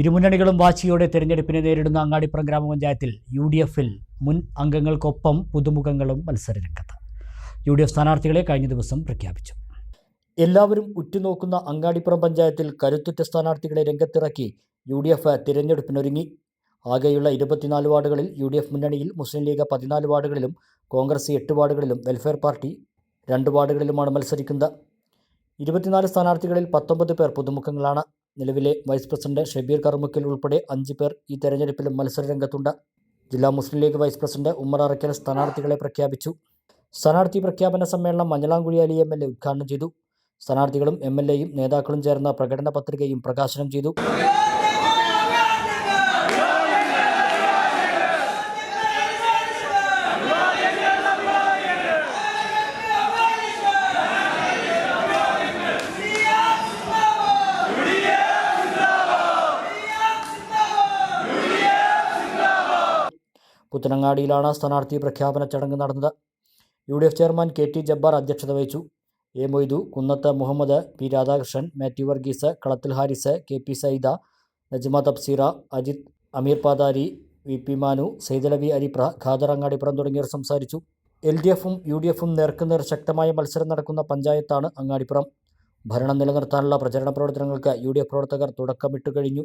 ഇരുമുന്നണികളും വാശിയോടെ തെരഞ്ഞെടുപ്പിനെ നേരിടുന്ന അങ്ങാടിപ്പുറം ഗ്രാമപഞ്ചായത്തിൽ യു ഡി എഫിൽ മുൻ അംഗങ്ങൾക്കൊപ്പം പുതുമുഖങ്ങളും മത്സരരംഗത്ത് യു ഡി എഫ് സ്ഥാനാർത്ഥികളെ കഴിഞ്ഞ ദിവസം പ്രഖ്യാപിച്ചു. എല്ലാവരും ഉറ്റുനോക്കുന്ന അങ്ങാടിപ്പുറം പഞ്ചായത്തിൽ കരുത്തുറ്റ സ്ഥാനാർത്ഥികളെ രംഗത്തിറക്കി യു ഡി എഫ് തിരഞ്ഞെടുപ്പിനൊരുങ്ങി. ആകെയുള്ള ഇരുപത്തിനാല് വാർഡുകളിൽ യു ഡി എഫ് മുന്നണിയിൽ മുസ്ലിം ലീഗ് പതിനാല് വാർഡുകളിലും കോൺഗ്രസ് എട്ട് വാർഡുകളിലും വെൽഫെയർ പാർട്ടി രണ്ട് വാർഡുകളിലുമാണ് മത്സരിക്കുന്നത്. ഇരുപത്തിനാല് സ്ഥാനാർത്ഥികളിൽ പത്തൊമ്പത് പേർ പുതുമുഖങ്ങളാണ്. നിലവിലെ വൈസ് പ്രസിഡന്റ് ഷബീർ കറുമുക്കിൽ ഉൾപ്പെടെ അഞ്ച് പേർ ഈ തെരഞ്ഞെടുപ്പിലും മത്സരരംഗത്തുണ്ട്. ജില്ലാ മുസ്ലിം ലീഗ് വൈസ് പ്രസിഡന്റ് ഉമ്മർ അറക്കൽ സ്ഥാനാർത്ഥികളെ പ്രഖ്യാപിച്ചു. സ്ഥാനാർത്ഥി പ്രഖ്യാപന സമ്മേളനം Manjalamkuzhi Ali M L A ഉദ്ഘാടനം ചെയ്തു. സ്ഥാനാർത്ഥികളും എം എൽ എയും നേതാക്കളും ചേർന്ന പ്രകടന പത്രികയും പ്രകാശനം ചെയ്തു. പുത്തനങ്ങാടിയിലാണ് സ്ഥാനാർത്ഥി പ്രഖ്യാപന ചടങ്ങ് നടന്നത്. U D F chairman K T Jabbar അധ്യക്ഷത വഹിച്ചു. A Moidu Kunnath Muhammad P Radhakrishnan Mathew Varghese Kalathil Haris K P Saida Najma Thabseera Ajith Ameer Pathari V P Manu Saidalavi Aripra Khader Angadipuram തുടങ്ങിയവർ സംസാരിച്ചു. L D എഫും U D എഫും നേർക്കുനേർ ശക്തമായ മത്സരം നടക്കുന്ന പഞ്ചായത്താണ് അങ്ങാടിപ്പുറം. ഭരണം നിലനിർത്താനുള്ള പ്രചരണ പ്രവർത്തനങ്ങൾക്ക് യു ഡി എഫ് പ്രവർത്തകർ തുടക്കമിട്ടു കഴിഞ്ഞു.